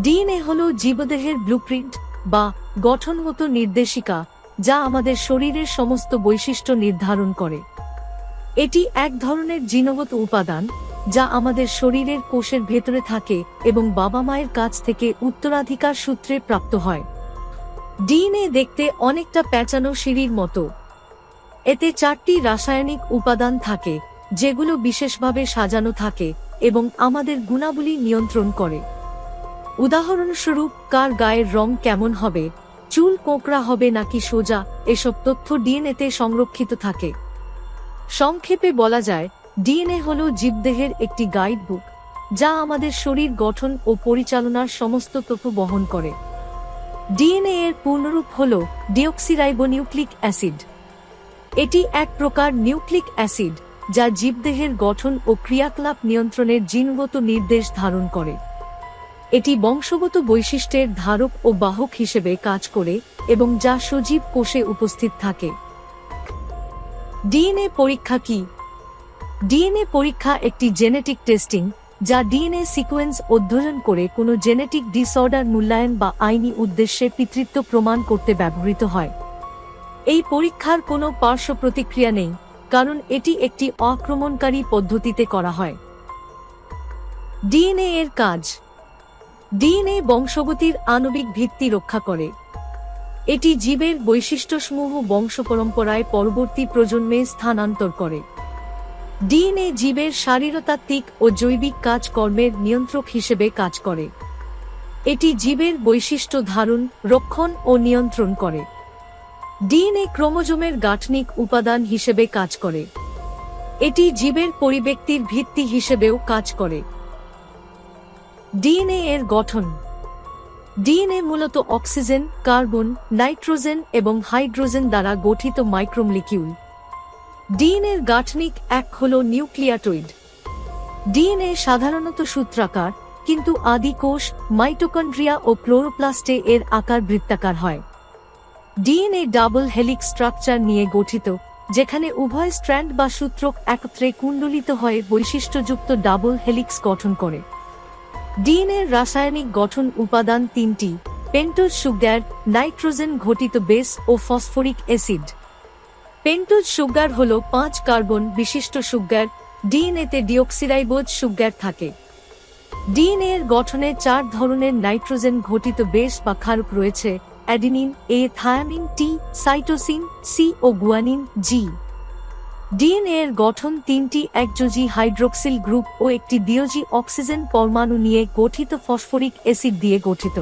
DNA হল জীবদেহের blueprint বা গঠনগত নির্দেশিকা যা আমাদের শরীরের সমস্ত বৈশিষ্ট্য নির্ধারণ করে। এটি এক ধরনের জিনগত উপাদান যা আমাদের শরীরের কোষের ভেতরে থাকে এবং বাবা মায়ের কাছ থেকে উত্তরাধিকার সূত্রে প্রাপ্ত হয়। ডিএনএ দেখতে অনেকটা প্যাঁচানো সিঁড়ির মতো। এতে চারটি রাসায়নিক উপাদান থাকে, যেগুলো বিশেষভাবে সাজানো থাকে এবং আমাদের গুণাবলী নিয়ন্ত্রণ করে। উদাহরণস্বরূপ, কার গায়ের রং কেমন হবে? চুল কোঁকড়া হবে নাকি সোজা? এসব তথ্য ডিএনএতে সংরক্ষিত থাকে। সংক্ষেপে বলা যায়, ডিএনএ হল জীবদেহের একটি গাইড বুক যা আমাদের শরীর গঠন ও পরিচালনার সমস্ত তথ্য বহন করে। ডিএনএ এর পূর্ণরূপ হল ডিঅক্সিরাইবোনিউক্লিক অ্যাসিড। এটি এক প্রকার নিউক্লিক অ্যাসিড, যা জীবদেহের গঠন ও ক্রিয়াকলাপ নিয়ন্ত্রণের জিনগত নির্দেশ ধারণ করে। এটি বংশগত বৈশিষ্ট্যের ধারক ও বাহক হিসেবে কাজ করে এবং যা সজীব কোষে উপস্থিত থাকে। ডিএনএ পরীক্ষা কি? ডিএনএ পরীক্ষা একটি জেনেটিক টেস্টিং, যা ডিএনএ সিকোয়েন্স অধ্যয়ন করে কোনো জেনেটিক ডিসঅর্ডার মূল্যায়ন বা আইনি উদ্দেশ্যে পিতৃত্ব প্রমাণ করতে ব্যবহৃত হয়। এই পরীক্ষার কোনো পার্শ্ব প্রতিক্রিয়া নেই, কারণ এটি একটি আক্রমণকারী পদ্ধতিতে করা হয়। ডিএনএ এর কাজ ডিএনএ বংশগতির আণবিক ভিত্তি রক্ষা করে। এটি জীবের বৈশিষ্ট্যসমূহ বংশ পরম্পরায় পরবর্তী প্রজন্মে স্থানান্তর করে। ডিএনএ জীবের শারীরতাত্ত্বিক ও জৈবিক কাজকর্মের নিয়ন্ত্রক হিসেবে কাজ করে। এটি জীবের বৈশিষ্ট্য ধারণ, রক্ষণ ও নিয়ন্ত্রণ করে। ডিএনএ ক্রোমোজোমের গাঠনিক উপাদান হিসেবে কাজ করে। এটি জীবের পরিব্যক্তির ভিত্তি হিসেবেও কাজ করে। ডিএনএ এর গঠন। ডিএনএ মূলত অক্সিজেন, কার্বন, নাইট্রোজেন এবং হাইড্রোজেন দ্বারা গঠিত মাইক্রোমলিকিউল। ডিএনএর গাঠনিক এক হল নিউক্লিয়াটয়েড ডিএনএ সাধারণত সূত্রাকার, কিন্তু আদি কোষ, মাইটোকন্ড্রিয়া ও ক্লোরোপ্লাস্টে এর আকার বৃত্তাকার হয়। ডিএনএ ডাবল হেলিক স্ট্রাকচার নিয়ে গঠিত, যেখানে উভয় স্ট্র্যান্ড বা সূত্রক একত্রে কুণ্ডলিত হয়ে বৈশিষ্ট্যযুক্ত ডাবল হেলিক্স গঠন করে। ডিএনএর রাসায়নিক গঠন উপাদান তিনটি, পেন্টোজ সুগার, নাইট্রোজেন ঘটিত বেস ও ফসফরিক অ্যাসিড। পেন্টোজ সুগার হল পাঁচ কার্বন বিশিষ্ট সুগার, ডিএনএতে ডিঅক্সিরাইবোজ সুগার থাকে। ডিএনএ এর গঠনে চার ধরনের নাইট্রোজেন ঘটিত বেস বা ক্ষারক রয়েছে, adenine, A thymine, T, cytosine, C O guanine, G. DNA এর গঠন তিনটি একযোজি হাইড্রোক্সিল গ্রুপ ও একটি ডিওজি অক্সিজেন পরমাণু নিয়ে গঠিত ফসফরিক অ্যাসিড দিয়ে গঠিত।